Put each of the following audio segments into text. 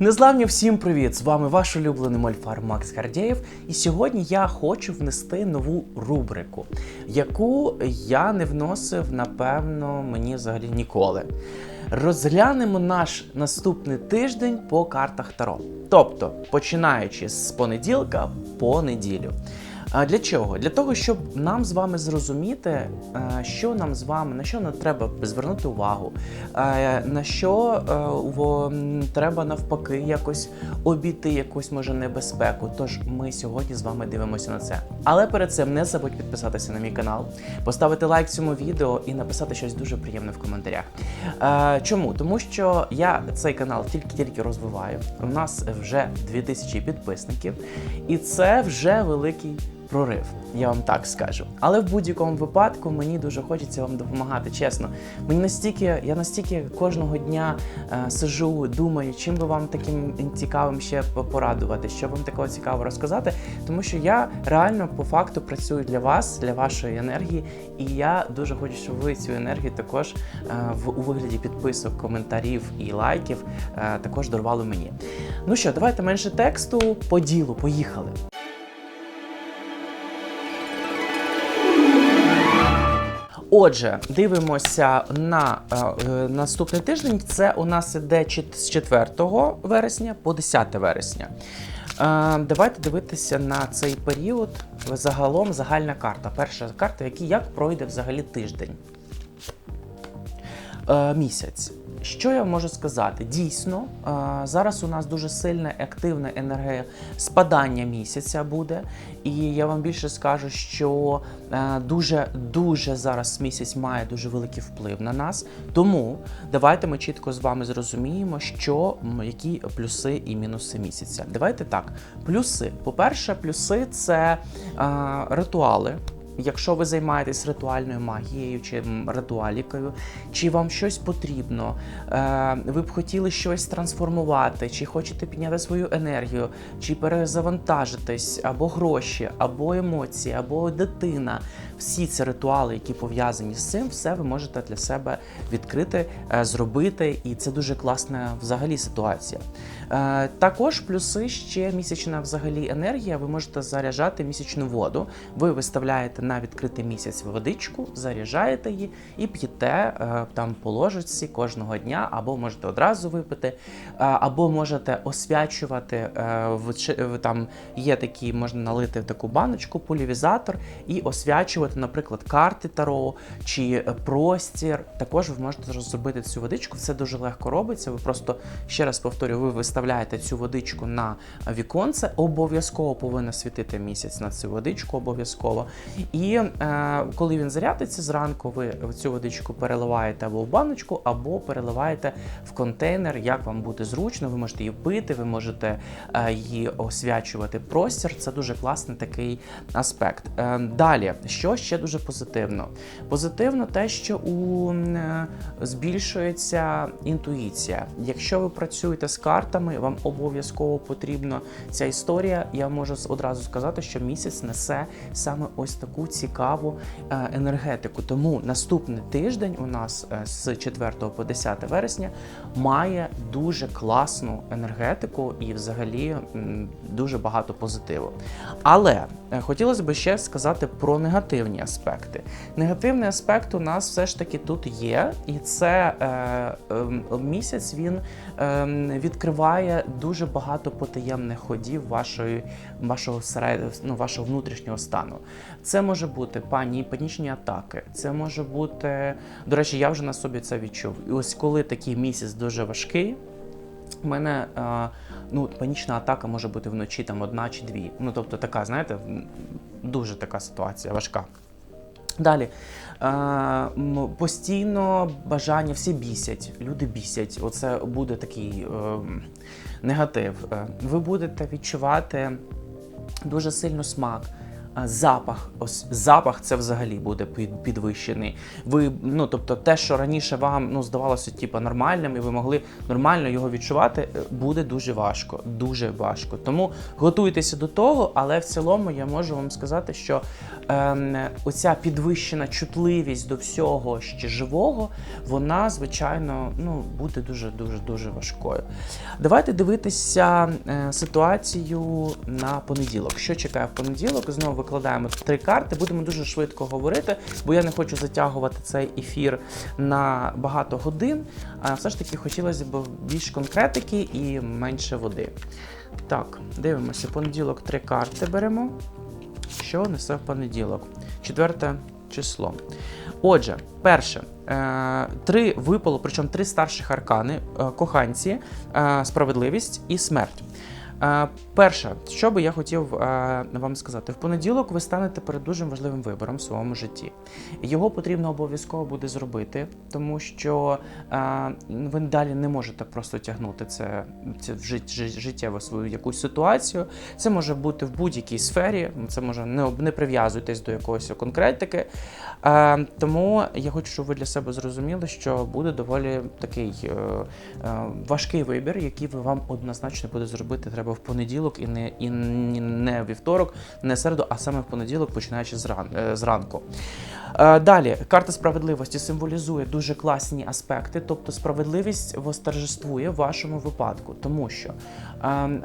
Незламні всім привіт! З вами ваш улюблений мольфар Макс Гардєєв. І сьогодні я хочу внести нову рубрику, яку я не вносив, напевно, мені взагалі ніколи. Розглянемо наш наступний тиждень по картах Таро. Тобто, починаючи з понеділка по неділю. Для чого? Для того, щоб нам з вами зрозуміти, е, що нам з вами, на що нам треба звернути увагу, е, на що е, треба навпаки якось обійти якусь може небезпеку. Тож ми сьогодні з вами дивимося на це. Але перед цим не забудь підписатися на мій канал, поставити лайк цьому відео і написати щось дуже приємне в коментарях. Чому? Тому що я цей канал тільки-тільки розвиваю. У нас вже 2000 підписників, і це вже великий прорив, я вам так скажу. Але в будь-якому випадку мені дуже хочеться вам допомагати. Чесно, мені настільки, я настільки кожного дня е, сижу, думаю, чим би вам таким цікавим ще порадувати, що вам такого цікавого розказати. Тому що я реально по факту працюю для вас, для вашої енергії, і я дуже хочу, щоб ви цю енергію також е, в у вигляді підписок, коментарів і лайків е, також дарували мені. Ну що, давайте менше тексту по ділу, поїхали. Отже, дивимося на е, е, наступний тиждень. Це у нас іде з 4 вересня по 10 вересня. Е, давайте дивитися на цей період. Загалом загальна карта. Перша карта, який як пройде взагалі тиждень. Е, місяць. Що я можу сказати? Дійсно, е, зараз у нас дуже сильна і активна енергія спадання місяця буде. І я вам більше скажу, що е, дуже дуже зараз місяць має дуже великий вплив на нас. Тому давайте ми чітко з вами зрозуміємо, що які плюси і мінуси місяця. Давайте так. Плюси. По-перше, плюси це е, ритуали. Якщо ви займаєтесь ритуальною магією чи ритуалікою, чи вам щось потрібно, е, ви б хотіли щось трансформувати, чи хочете підняти свою енергію, чи перезавантажитись, або гроші, або емоції, або дитина. Всі ці ритуали, які пов'язані з цим, все ви можете для себе відкрити, е, зробити, і це дуже класна взагалі ситуація. Е, Також плюси ще місячна взагалі енергія. Ви можете заряджати місячну воду. Ви виставляєте на відкритий місяць водичку, заряджаєте її і п'єте е, там по ложечці кожного дня, або можете одразу випити, або можете освячувати в там є такі, можна налити в таку баночку, полівізатор і освячувати, наприклад, карти таро чи е, простір. Також ви можете зробити цю водичку. Це дуже легко робиться. Ви просто ще раз повторюю, ви виставляєте цю водичку на віконце. Обов'язково повинна світити місяць на цю водичку, обов'язково. І е, коли він зарядиться зранку, ви цю водичку переливаєте або в баночку, або переливаєте в контейнер, як вам буде зручно. Ви можете її пити, ви можете е, її освячувати простір. Це дуже класний такий аспект. Е, далі, що ще дуже позитивно? Позитивно те, що у е, збільшується інтуїція. Якщо ви працюєте з картами, вам обов'язково потрібна ця історія. Я можу одразу сказати, що місяць несе саме ось таку цікаву е, енергетику. Тому наступний тиждень у нас е, з 4 по 10 вересня має дуже класну енергетику і взагалі дуже багато позитиву. Але хотілося б ще сказати про негативні аспекти. Негативний аспект у нас все ж таки тут є, і це е, ем, місяць він ем, відкриває дуже багато потаємних ходів вашої, вашого серед, ну, вашого внутрішнього стану. Це може бути пані, панічні атаки. Це може бути. До речі, я вже на собі це відчув. І ось коли такий місяць дуже важкий. У мене е, ну, панічна атака може бути вночі там одна чи дві. Ну, тобто така, знаєте, дуже така ситуація важка. Далі. Е, постійно бажання всі бісять, люди бісять. Оце буде такий е, негатив. Е, ви будете відчувати дуже сильно смак. Запах, ось запах це взагалі буде підвищений. Ви, ну тобто, те, що раніше вам ну здавалося, типу, нормальним, і ви могли нормально його відчувати, е, буде дуже важко, дуже важко. Тому готуйтеся до того, але в цілому я можу вам сказати, що ем, оця підвищена чутливість до всього ще живого, вона звичайно ну буде дуже дуже дуже важкою. Давайте дивитися е, ситуацію на понеділок. Що чекає в понеділок? Знову викладаємо три карти. Будемо дуже швидко говорити, бо я не хочу затягувати цей ефір на багато годин. Все ж таки хотілося б більш конкретики і менше води. Так, дивимося. Понеділок три карти беремо. Що несе в понеділок? Четверте число. Отже, перше, е, три випало, причому три старших аркани: е, коханці, е, справедливість і смерть. Е, Перше, що би я хотів е, вам сказати, в понеділок ви станете перед дуже важливим вибором в своєму житті. Його потрібно обов'язково буде зробити, тому що е, ви далі не можете просто тягнути це, в жит, жит- життєву свою якусь ситуацію. Це може бути в будь-якій сфері, це може не, не прив'язуйтесь до якогось конкретики. Тому я хочу, щоб ви для себе зрозуміли, що буде доволі такий важкий вибір, який вам однозначно буде зробити треба в понеділок і не, і не вівторок, не середу, а саме в понеділок, починаючи е, зранку. Е, Далі, карта справедливості символізує дуже класні аспекти, тобто справедливість восторжествує в вашому випадку, тому що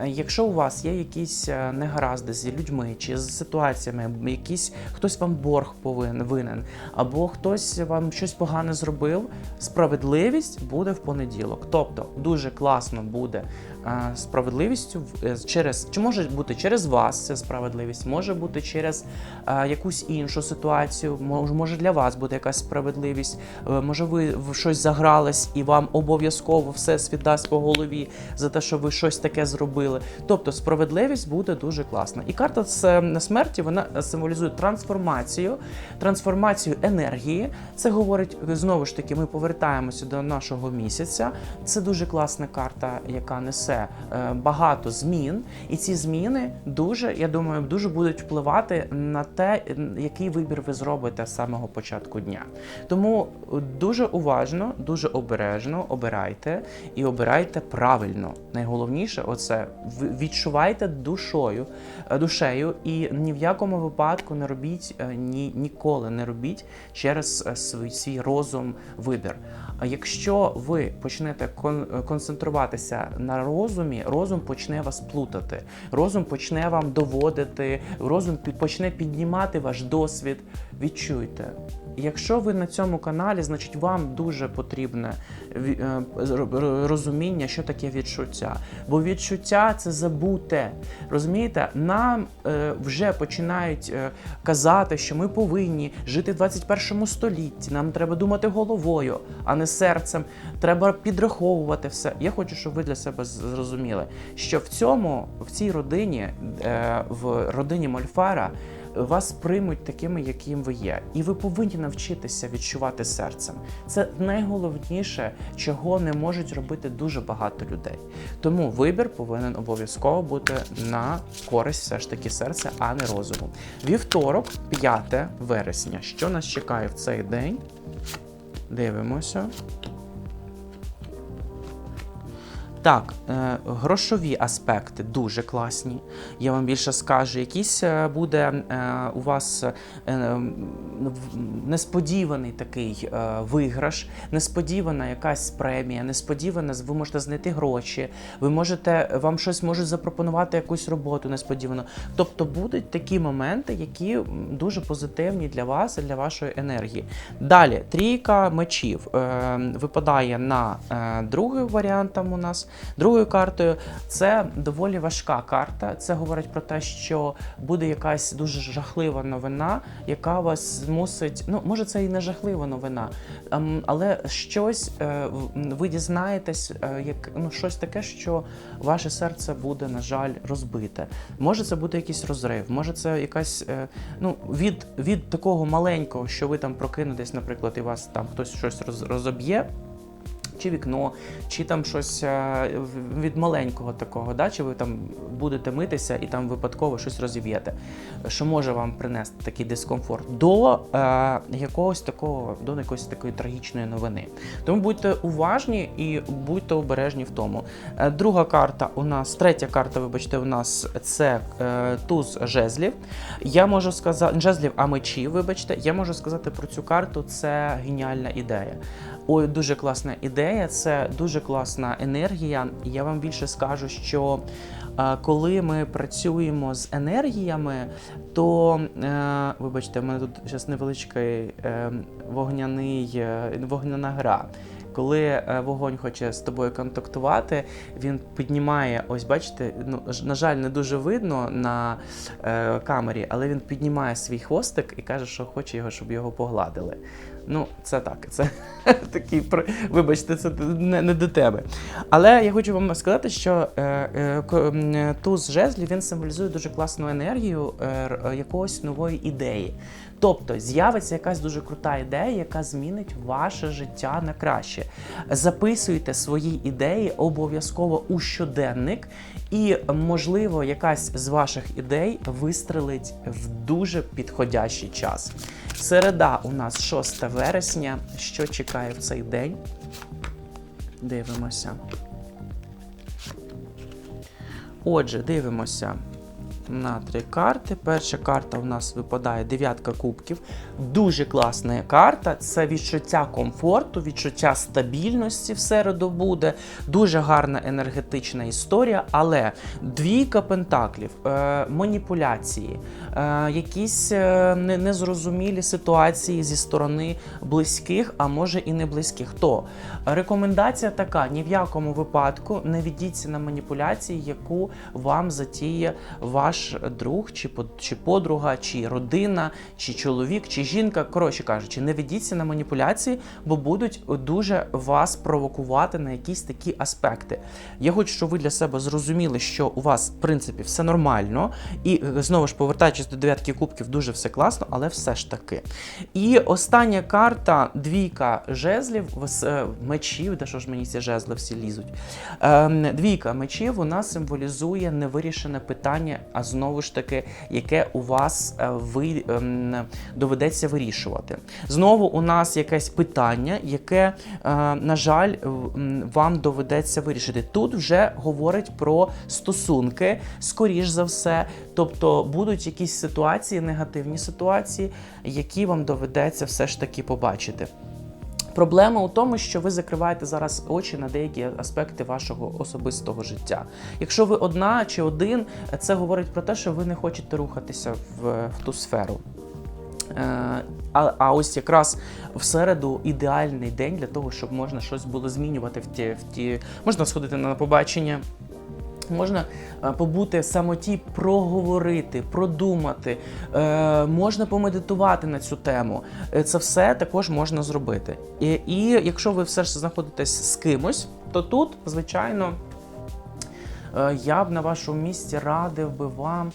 якщо у вас є якісь е, негаразди з людьми чи з ситуаціями, якісь хтось вам борг повинен винен, або хтось вам щось погане зробив, справедливість буде в понеділок. Тобто дуже класно буде е, справедливістю е, через чи може бути через вас ця справедливість, може бути через якусь іншу ситуацію. Може, для вас буде якась справедливість. може, ви в щось загрались і вам обов'язково все дасть по голові за те, що ви щось таке зробили. Тобто справедливість буде дуже класна. І карта смерті вона символізує трансформацію, трансформацію енергії. Це говорить знову ж таки, ми повертаємося до нашого місяця. Це дуже класна карта, яка несе е, багато змін, і ці зміни дуже, я думаю, дуже будуть впливати на те, який вибір ви зробите з самого початку дня. Тому дуже уважно, дуже обережно обирайте і обирайте правильно. Найголовніше, оце відчувайте душою, е, душею, і ні в якому випадку не робіть е, ні, ніколи не робіть через е, свій, свій розум вибір. А якщо ви почнете кон- концентруватися на розумі, розум почне вас плутати, розум почне вам доводити, розум почне піднімати ваш досвід. Відчуйте. Якщо ви на цьому каналі, значить вам дуже потрібне е, розуміння, що таке відчуття. Бо відчуття це забуте. Розумієте, нам е, вже починають е, казати, що ми повинні жити в 21 столітті. Нам треба думати головою, а не серцем. Треба підраховувати все. Я хочу, щоб ви для себе зрозуміли, що в цьому, в цій родині, в родині Мольфара. Вас приймуть такими, яким ви є, і ви повинні навчитися відчувати серцем. Це найголовніше, чого не можуть робити дуже багато людей. Тому вибір повинен обов'язково бути на користь все ж таки серця, а не розуму. Вівторок, 5 вересня. Що нас чекає в цей день? Дивимося. Так, е, грошові аспекти дуже класні. Я вам більше скажу, якийсь е, буде е, у вас е, м, в- несподіваний такий виграш, несподівана якась премія, несподівана, ви можете знайти гроші, ви можете, вам щось можуть запропонувати якусь роботу несподівано. Тобто будуть такі моменти, які дуже позитивні для вас і для вашої енергії. Далі, трійка мечів е, випадає на другий варіант там у нас. Другою картою це доволі важка карта. Це говорить про те, що буде якась дуже жахлива новина, яка вас змусить. Ну, може, це і не жахлива новина, ем, але щось е, ви дізнаєтесь, е, як ну щось таке, що ваше серце буде, на жаль, розбите. Може, це буде якийсь розрив, може, це якась е, ну від, від такого маленького, що ви там прокинетесь, наприклад, і вас там хтось щось роз, розоб'є чи вікно, чи там щось е, від маленького такого, да? чи ви там будете митися і там випадково щось розіб'єте, що може вам принести такий дискомфорт, до е, якогось такого, до якоїсь такої трагічної новини. Тому будьте уважні і будьте обережні в тому. Е, Друга карта у нас, третя карта, вибачте, у нас це е, туз жезлів. Я можу сказати, жезлів, а мечів, вибачте, я можу сказати про цю карту. Це геніальна ідея. Ой, дуже класна ідея, це дуже класна енергія. Я вам більше скажу, що е, коли ми працюємо з енергіями, то е, вибачте, в мене тут зараз невеличкий е, вогняний вогняна гра. Коли е, вогонь хоче з тобою контактувати, він піднімає, ось бачите, ну на жаль, не дуже видно на е, камері, але він піднімає свій хвостик і каже, що хоче його, щоб його погладили. Ну, це так, це такий вибачте, це не, не до тебе. Але я хочу вам сказати, що е, е, туз жезлів він символізує дуже класну енергію е, якогось нової ідеї. Тобто з'явиться якась дуже крута ідея, яка змінить ваше життя на краще. Записуйте свої ідеї обов'язково у щоденник, і можливо, якась з ваших ідей вистрелить в дуже підходящий час. Середа у нас 6 вересня. Що чекає в цей день? Дивимося. Отже, дивимося на три карти. Перша карта у нас випадає дев'ятка кубків. Дуже класна карта. Це відчуття комфорту, відчуття стабільності в середу буде. Дуже гарна енергетична історія, але двійка пентаклів, е, маніпуляції, е, якісь е, незрозумілі ситуації зі сторони близьких, а може і не близьких. То рекомендація така: ні в якому випадку не ведіться на маніпуляції, яку вам затіє ваш друг, чи, чи подруга, чи родина, чи чоловік, чи жінка. Коротше кажучи, не ведіться на маніпуляції, бо будуть дуже вас провокувати на якісь такі аспекти. Я хочу, щоб ви для себе зрозуміли, що у вас, в принципі, все нормально, і е, знову ж повертаючись до дев'ятки кубків, дуже все класно, але все ж таки. І остання карта двійка жезлів, е, мечів, де що ж мені ці жезли всі лізуть. Ем, двійка мечів вона символізує невирішене питання, а знову ж таки, яке у вас е, ви, ем, доведеться вирішувати. Знову у нас якесь питання, яке, е, на жаль, вам доведеться вирішити. Тут вже говорить про стосунки, скоріш за все. Тобто будуть якісь ситуації, негативні ситуації, які вам доведеться все ж таки побачити. Проблема у тому, що ви закриваєте зараз очі на деякі аспекти вашого особистого життя. Якщо ви одна чи один, це говорить про те, що ви не хочете рухатися в, в ту сферу. Е, А, а ось якраз в середу ідеальний день для того, щоб можна щось було змінювати в ті, в ті. Можна сходити на побачення, Можна е, побути самоті, проговорити, продумати, е, можна помедитувати на цю тему. Е, Це все також можна зробити. І, і якщо ви все ж знаходитесь з кимось, то тут, звичайно, я б на вашому місці радив би вам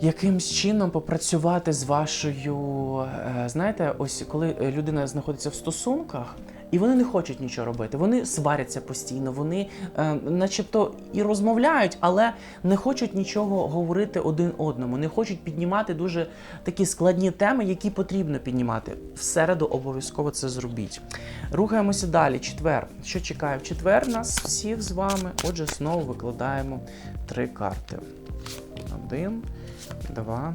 якимсь чином попрацювати з вашою. Знаєте, ось коли людина знаходиться в стосунках. І вони не хочуть нічого робити. Вони сваряться постійно, вони е, начебто і розмовляють, але не хочуть нічого говорити один одному, не хочуть піднімати дуже такі складні теми, які потрібно піднімати. В середу обов'язково це зробіть. Рухаємося далі. Четвер. Що чекає в четвер нас всіх з вами? Отже, знову викладаємо три карти. Один, два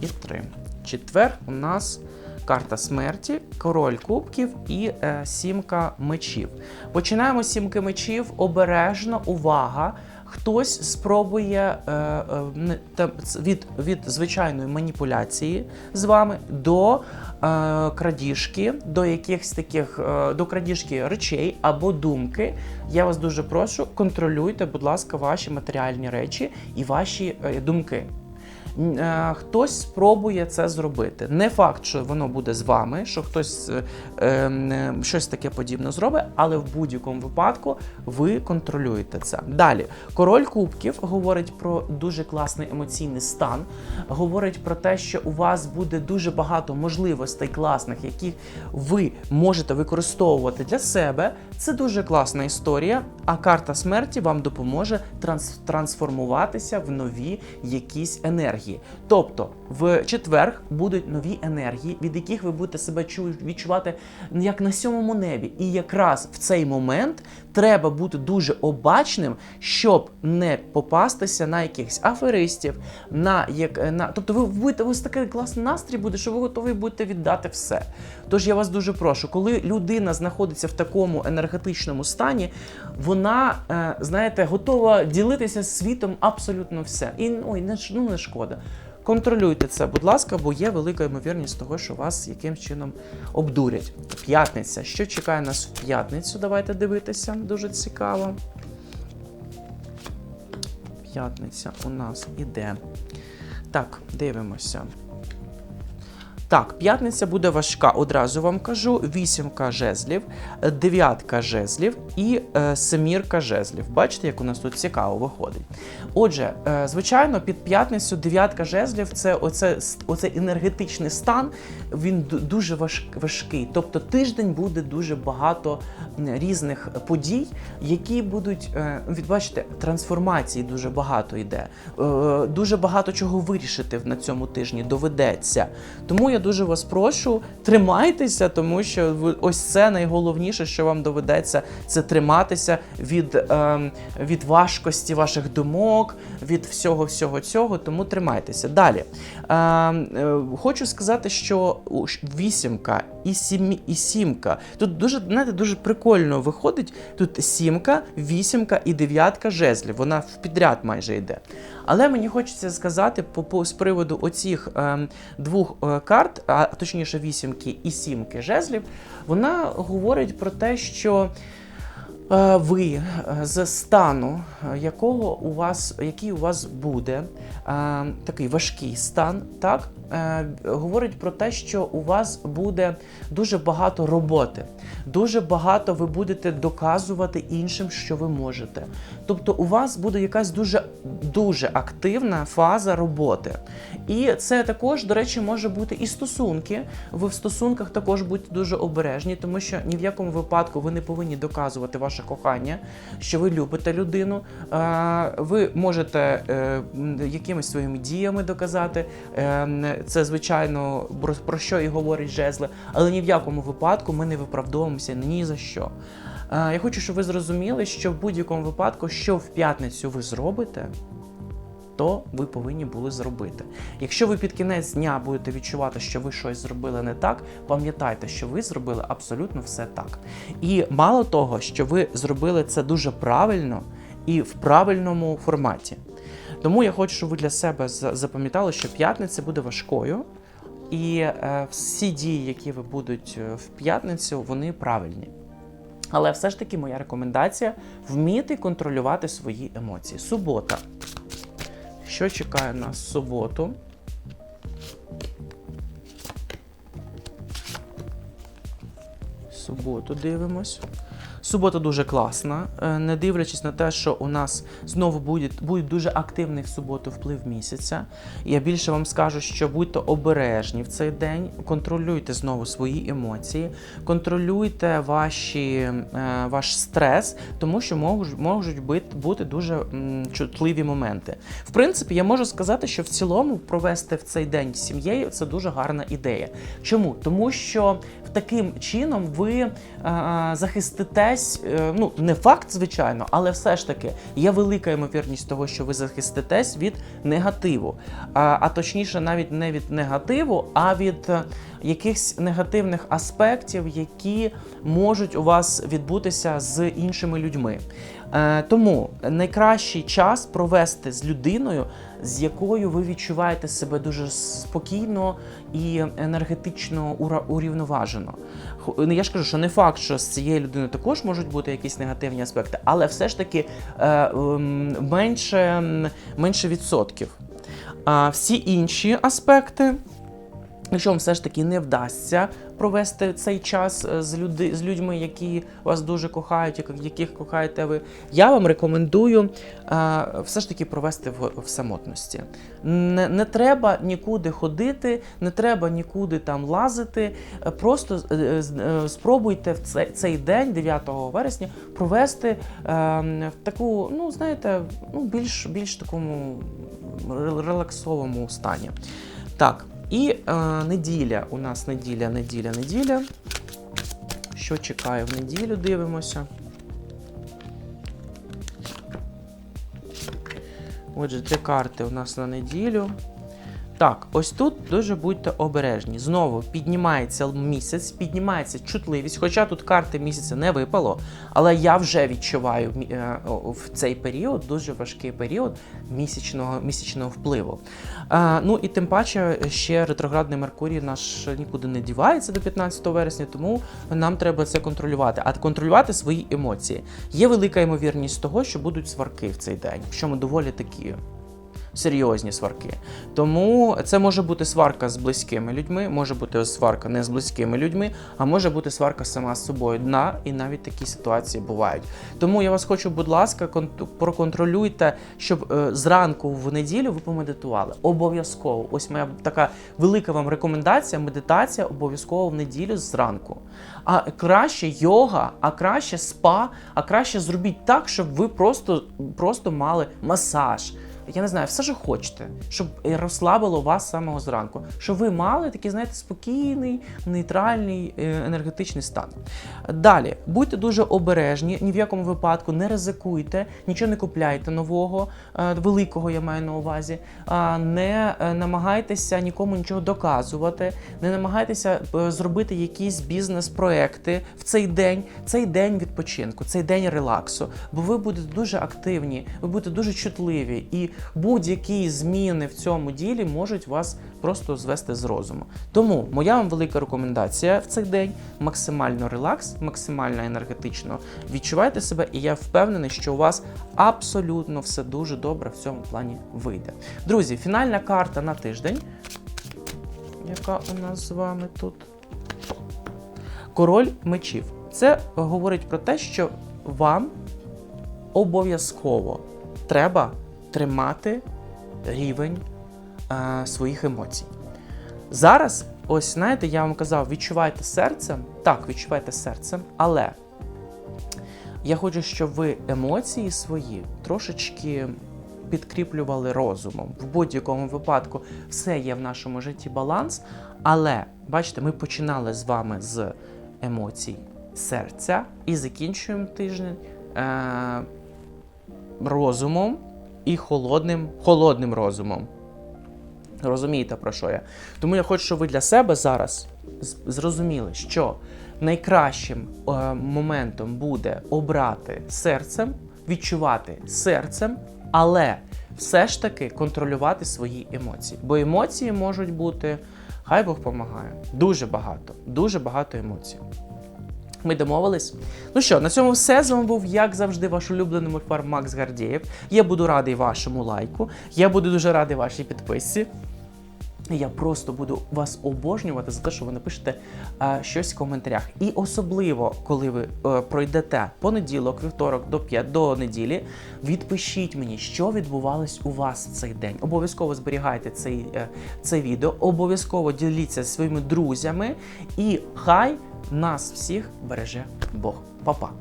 і три. Четвер у нас карта смерті, король кубків і е, сімка мечів. Починаємо з сімки мечів. Обережно, увага. Хтось спробує е, е, від, від звичайної маніпуляції з вами до е, крадіжки, до якихось таких до крадіжки речей або думки. Я вас дуже прошу, контролюйте, будь ласка, ваші матеріальні речі і ваші думки. Е, хтось спробує це зробити. Не факт, що воно буде з вами, що хтось е, ем, е, щось таке подібне зробить, але в будь-якому випадку ви контролюєте це. Далі, король кубків говорить про дуже класний емоційний стан, говорить про те, що у вас буде дуже багато можливостей класних, які ви можете використовувати для себе. Це дуже класна історія. А карта смерті вам допоможе транс- трансформуватися в нові якісь енергії. Тобто, в четвер будуть нові енергії, від яких ви будете себе чу- відчувати як на сьомому небі. І якраз в цей момент треба бути дуже обачним, щоб не попастися на якихось аферистів, на як на тобто, ви будете ось такий класний настрій буде, що ви готові будете віддати все. Тож я вас дуже прошу, коли людина знаходиться в такому енергетичному стані, вона, е, знаєте, готова ділитися світом абсолютно все. І ой, не ну не шкода. Контролюйте це, будь ласка, бо є велика ймовірність того, що вас якимсь чином обдурять. П'ятниця. Що чекає нас в п'ятницю? Давайте дивитися. Дуже цікаво. П'ятниця у нас іде. Так, дивимося. Так, п'ятниця буде важка, одразу вам кажу. Вісімка жезлів, дев'ятка жезлів і е, семірка жезлів. Бачите, як у нас тут цікаво виходить. Отже, е, звичайно, під п'ятницю дев'ятка жезлів це оце, оце енергетичний стан. Він дуже важ, важкий. Тобто тиждень буде дуже багато різних подій, які будуть е, відбачите, трансформації дуже багато йде. Е, дуже багато чого вирішити на цьому тижні доведеться. Тому я дуже вас прошу, тримайтеся, тому що ось це найголовніше, що вам доведеться, це триматися від, е, від важкості ваших думок, від всього всього цього. Тому тримайтеся. Далі е, е, хочу сказати, що вісімка і сім, і сімка. Тут дуже знаєте, дуже прикольно виходить. Тут сімка, вісімка і дев'ятка жезлів. Вона в підряд майже йде. Але мені хочеться сказати по, по з приводу оцих е, двох е, карт, а точніше вісімки і сімки жезлів, вона говорить про те, що. Е, Ви е, з стану, е, якого у вас, який у вас буде, такий важкий стан, так? Говорить про те, що у вас буде дуже багато роботи, дуже багато ви будете доказувати іншим, що ви можете. Тобто, у вас буде якась дуже дуже активна фаза роботи. І це також, до речі, може бути і стосунки. Ви в стосунках також будьте дуже обережні, тому що ні в якому випадку ви не повинні доказувати ваше кохання, що ви любите людину. Е, Ви можете е, якимись своїми діями доказати. Е, Це, звичайно, про- що і говорить жезли, але ні в якому випадку ми не виправдовуємося ні за що. Е, Я хочу, щоб ви зрозуміли, що в будь-якому випадку, що в п'ятницю ви зробите, то ви повинні були зробити. Якщо ви під кінець дня будете відчувати, що ви щось зробили не так, пам'ятайте, що ви зробили абсолютно все так. І мало того, що ви зробили це дуже правильно і в правильному форматі. Тому я хочу, щоб ви для себе запам'ятали, що п'ятниця буде важкою, і е, всі дії, які ви будуть е, в п'ятницю, вони правильні. Але все ж таки моя рекомендація вміти контролювати свої емоції. Субота. Що чекає нас в суботу? Суботу дивимось. Субота дуже класна, е, не дивлячись на те, що у нас знову буде, буде дуже активний в суботу вплив місяця. Я більше вам скажу, що будьте обережні в цей день, контролюйте знову свої емоції, контролюйте ваші, е, ваш стрес, тому що можуть, бути, дуже чутливі моменти. В принципі, я можу сказати, що в цілому провести в цей день з сім'єю це дуже гарна ідея. Чому? Тому що таким чином ви е, захиститесь, е, ну не факт, звичайно, але все ж таки є велика ймовірність того, що ви захиститесь від негативу. А, а точніше, навіть не від негативу, а від е, якихось негативних аспектів, які можуть у вас відбутися з іншими людьми. Е, тому найкращий час провести з людиною, з якою ви відчуваєте себе дуже спокійно і енергетично урівноважено. Ну, Я ж кажу, що не факт, що з цією людиною також можуть бути якісь негативні аспекти, але все ж таки е, ем, менше, менше відсотків. А всі інші аспекти. Якщо вам все ж таки не вдасться провести цей час е, з, люди, з людьми, які вас дуже кохають, як- яких кохаєте ви, я вам рекомендую е, все ж таки провести в, в самотності. Не, не треба нікуди ходити, не треба нікуди там лазити. е, Просто спробуйте в цей, цей день, 9 вересня, провести е, в таку, ну знаєте, ну більш, більш такому релаксовому стані. Так, і е, неділя. У нас неділя, неділя, неділя. Що чекає в неділю? Дивимося. Отже, три карти у нас на неділю. Так, ось тут дуже будьте обережні. Знову піднімається місяць, піднімається чутливість, хоча тут карти місяця не випало, але я вже відчуваю е, в цей період, дуже важкий період місячного, місячного впливу. Е, ну і тим паче ще ретроградний Меркурій наш нікуди не дівається до 15 вересня, тому нам треба це контролювати. А контролювати свої емоції. Є велика ймовірність того, що будуть сварки в цей день, що ми доволі такі серйозні сварки. Тому це може бути сварка з близькими людьми, може бути сварка не з близькими людьми, а може бути сварка сама з собою. На і навіть такі ситуації бувають. Тому я вас хочу, будь ласка, кон- проконтролюйте, щоб е, зранку в неділю ви помедитували. Обов'язково. Ось моя така велика вам рекомендація: медитація обов'язково в неділю зранку. А краще йога, а краще спа, а краще зробіть так, щоб ви просто, просто мали масаж. Я не знаю, все, що хочете, щоб розслабило вас самого зранку, щоб ви мали такий, знаєте, спокійний, нейтральний е, енергетичний стан. Далі, будьте дуже обережні, ні в якому випадку не ризикуйте, нічого не купляйте нового, е, великого я маю на увазі. Не е, намагайтеся нікому нічого доказувати, не намагайтеся е, зробити якісь бізнес-проекти в цей день, цей день відпочинку, цей день релаксу, бо ви будете дуже активні, ви будете дуже чутливі, і будь-які зміни в цьому ділі можуть вас просто звести з розуму. Тому моя вам велика рекомендація в цей день максимально релакс, максимально енергетично відчувайте себе, і я впевнений, що у вас абсолютно все дуже добре в цьому плані вийде. Друзі, фінальна карта на тиждень, яка у нас з вами тут. Король мечів. Це говорить про те, що вам обов'язково треба тримати рівень е, своїх емоцій. Зараз, ось знаєте, я вам казав, відчувайте серцем. Так, відчувайте серцем, але я хочу, щоб ви емоції свої трошечки підкріплювали розумом. В будь-якому випадку все є в нашому житті баланс. Але бачите, ми починали з вами з емоцій серця і закінчуємо тиждень е- розумом і холодним, холодним розумом. Розумієте, про що я? Тому я хочу, щоб ви для себе зараз зрозуміли, що найкращим е, моментом буде обрати серцем, відчувати серцем, але все ж таки контролювати свої емоції. Бо емоції можуть бути, хай Бог допомагає, дуже багато, дуже багато емоцій. Ми домовились. Ну що, на цьому все. З вами був, як завжди, ваш улюблений мульфар Макс Гардієв. Я буду радий вашому лайку. Я буду дуже радий вашій підписці. Я просто буду вас обожнювати за те, що ви напишете е, щось в коментарях. І особливо, коли ви е, пройдете понеділок, вівторок до 5 до неділі, відпишіть мені, що відбувалось у вас цей день. Обов'язково зберігайте цей, е, це відео, обов'язково діліться зі своїми друзями, і хай нас всіх береже Бог. Па-па!